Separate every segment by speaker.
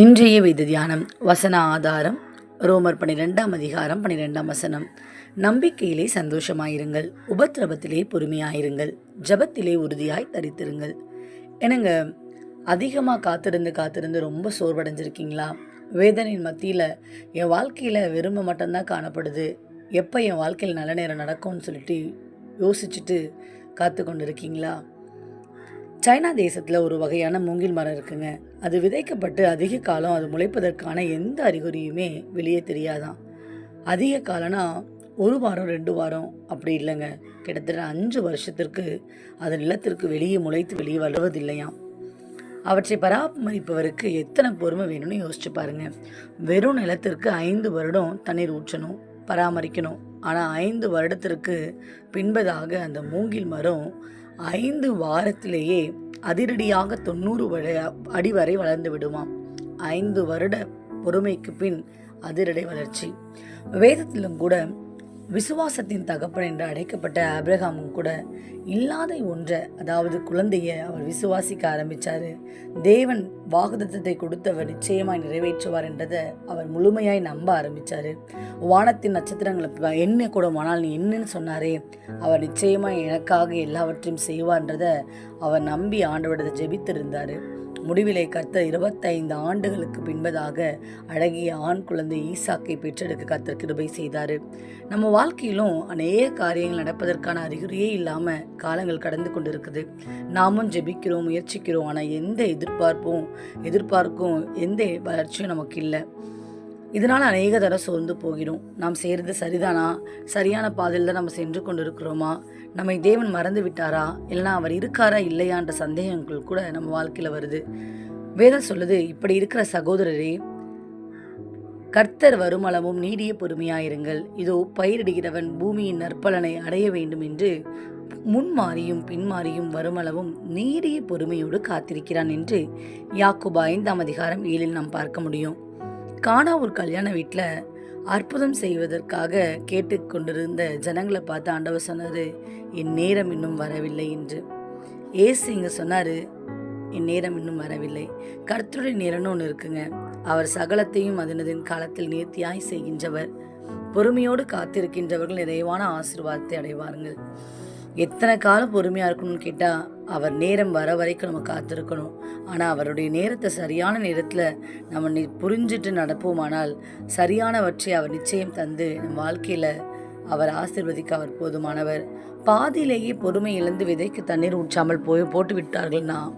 Speaker 1: இன்றைய வேத தியானம் வசன ஆதாரம் ரோமர் பன்னிரெண்டாம் அதிகாரம் பன்னிரெண்டாம் வசனம். நம்பிக்கையிலே சந்தோஷமாயிருங்கள் உபத்திரவத்திலே பொறுமையாயிருங்கள் ஜெபத்திலே உறுதியாய் தரித்திருங்கள். என்னங்க அதிகமாக காத்திருந்து காத்திருந்து ரொம்ப சோர்வடைஞ்சிருக்கீங்களா? வேதனையின் மத்தியில் என் வாழ்க்கையில் வெறுமை மட்டும்தான் காணப்படுது. எப்போ என் வாழ்க்கையில் நல்ல நேரம் நடக்கும்னு சொல்லிட்டு யோசிச்சுட்டு காத்து கொண்டு இருக்கீங்களா சைனா தேசத்தில் ஒரு வகையான மூங்கில் மரம் இருக்குங்க. அது விதைக்கப்பட்டு அதிக காலம் அது முளைப்பதற்கான எந்த அறிகுறியுமே வெளியே தெரியாதான். அதிக காலம்னா ஒரு வாரம் ரெண்டு வாரம் அப்படி இல்லைங்க. கிட்டத்தட்ட அஞ்சு வருஷத்திற்கு அது நிலத்திற்கு வெளியே முளைத்து வெளியே வளர்வதில்லையாம். அவற்றை பராமரிப்பவருக்கு எத்தனை பொறுமை வேணும்னு யோசிச்சு பாருங்க. வெறும் நிலத்திற்கு ஐந்து வருடம் தண்ணீர் ஊற்றணும் பராமரிக்கணும். ஆனால் ஐந்து வருடத்திற்கு பின்பதாக அந்த மூங்கில் மரம் ஐந்து வாரத்திலேயே அதிரடியாக தொண்ணூறு வரை- அடி வரை வளர்ந்து விடுமாம். ஐந்து வருட பொறுமைக்கு பின் அதிரடி வளர்ச்சி. வேதத்திலும் கூட விசுவாசத்தின் தகப்பன் என்று அழைக்கப்பட்ட அப்ரஹாமும் கூட இல்லாத ஒன்றை அதாவது குழந்தைய அவர் விசுவாசிக்க ஆரம்பித்தார் தேவன் வாக்குத்தத்தத்தை கொடுத்தவர் நிச்சயமாய் நிறைவேற்றுவார் என்றதை அவர் முழுமையாய் நம்ப ஆரம்பித்தார் வானத்தின் நட்சத்திரங்களை என்ன கூட ஆனால் நீ என்னன்னு சொன்னாரே அவர் நிச்சயமாய் எனக்காக எல்லாவற்றையும் செய்வார்ன்றதை அவர் நம்பி ஆண்டவரத்தை ஜெபித்திருந்தார். முடிவிலே கர்த்தர் இருபத்தைந்து ஆண்டுகளுக்கு பின்பதாக அழகிய ஆண் குழந்தை ஈசாக்கை பெற்றெடுக்க கர்த்தர் கிருபை செய்தார். நம்ம வாழ்க்கையிலும் அநேக காரியங்கள் நடப்பதற்கான அறிகுறியே இல்லாமல் காலங்கள் கடந்து கொண்டு இருக்குது நாமும் ஜெபிக்கிறோம் முயற்சிக்கிறோம் ஆனால் எந்த எதிர்பார்ப்பும் எதிர்பார்க்கும் எந்த வளர்ச்சியும் நமக்கு இல்லை. இதனால் அநேக தடவை சோர்ந்து போகிறோம். நாம் செய்கிறது சரிதானா? சரியான பாதையில் தான் நம்ம சென்று கொண்டிருக்கிறோமா? நம்மை தேவன் மறந்து விட்டாரா? இல்லைனா அவர் இருக்காரா இல்லையான்ற சந்தேகங்கள் கூட நம்ம வாழ்க்கையில் வருது. வேதம் சொல்லுது இப்படி இருக்கிற சகோதரரே கர்த்தர் வருமளவும் நீடிய பொறுமையாயிருங்கள். இதோ பயிரிடுகிறவன் பூமியின் நற்பலனை அடைய வேண்டும் என்று முன்மாறியும் பின்மாறியும் வருமளவும் நீடிய பொறுமையோடு காத்திருக்கிறான் என்று யாக்குபா ஐந்தாம் அதிகாரம் ஏழில் நாம் பார்க்க முடியும். காணா ஒரு கல்யாண வீட்டில் அற்புதம் செய்வதற்காக கேட்டுக்கொண்டிருந்த ஜனங்களை பார்த்து ஆண்டவர் சொன்னார் என் நேரம் இன்னும் வரவில்லை என்று. ஏசு இங்கே சொன்னார் என் நேரம் இன்னும் வரவில்லை. கர்த்தருடைய நேரம்னு ஒன்று இருக்குங்க. அவர் சகலத்தையும் அதனதின் காலத்தில் நேர்த்தியாய் செய்கின்றவர். பொறுமையோடு காத்திருக்கின்றவர்கள் நிறைவான ஆசிர்வாதத்தை அடைவார்கள் எத்தனை காலம் பொறுமையாக இருக்கணும்னு கேட்டால் அவர் நேரம் வர வரைக்கும் நம்ம காத்திருக்கணும். ஆனால் அவருடைய நேரத்தை சரியான நேரத்தில் நம்ம நி- புரிஞ்சிட்டு நடப்போமானால் சரியானவற்றை அவர் நிச்சயம் தந்து நம் வாழ்க்கையில் அவர் ஆசிர்வதிக்க அவர் போதுமானவர். பாதியிலேயே பொறுமை இழந்து விதைக்கு தண்ணீர் ஊற்றாமல் போய் போட்டு விட்டார்கள்னா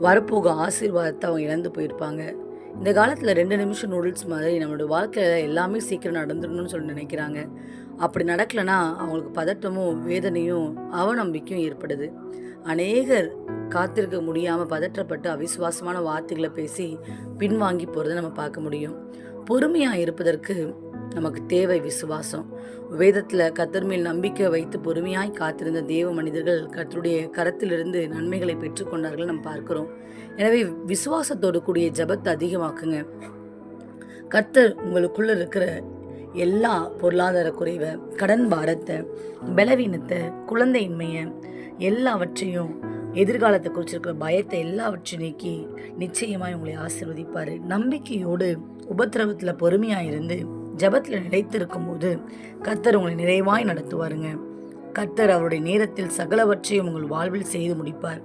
Speaker 1: வரப்போக ஆசீர்வாதத்தை அவங்க இழந்து போயிருப்பாங்க. இந்த காலத்தில் ரெண்டு நிமிஷம் நூடுல்ஸ் மாதிரி நம்மளோட வாழ்க்கையில் எல்லாமே சீக்கிரம் நடந்துடணும்னு சொல்லி நினைக்கிறாங்க. அப்படி நடக்கலைன்னா அவங்களுக்கு பதட்டமும் வேதனையும் அவநம்பிக்கையும் ஏற்படுது. அநேகர் காத்திருக்க முடியாமல் பதற்றப்பட்டு அவிசுவாசமான வார்த்தைகளை பேசி பின்வாங்கி போகிறத நம்ம பார்க்க முடியும். பொறுமையாக இருப்பதற்கு நமக்கு தேவை விசுவாசம். வேதத்தில் கத்தர் மேல் நம்பிக்கை வைத்து பொறுமையாய் காத்திருந்த தேவ மனிதர்கள் கர்த்தருடைய கரத்திலிருந்து நன்மைகளை பெற்றுக்கொண்டார்கள் நம்ம பார்க்கிறோம். எனவே விசுவாசத்தோடு கூடிய ஜெபத்தை அதிகமாக்குங்க. கர்த்தர் உங்களுக்குள்ள இருக்கிற எல்லா பொருளாதார குறைவை கடன் பாரத்தை பலவீனத்தை குழந்தையின்மையை எல்லாவற்றையும் எதிர்காலத்தை குறிச்சிருக்கிற பயத்தை எல்லாவற்றையும் நீக்கி நிச்சயமாய் உங்களை ஆசிர்வதிப்பார். நம்பிக்கையோடு உபத்திரவத்தில் பொறுமையாக இருந்து ஜெபத்தில் நிலைத்திருக்கும் போது கர்த்தர் உங்களை நிறைவாய் நடத்துவாருங்க. கர்த்தர் அவருடைய நேரத்தில் சகலவற்றையும் உங்கள் வாழ்வில் செய்து முடிப்பார்.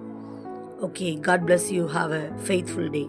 Speaker 1: Okay God bless you have a faithful day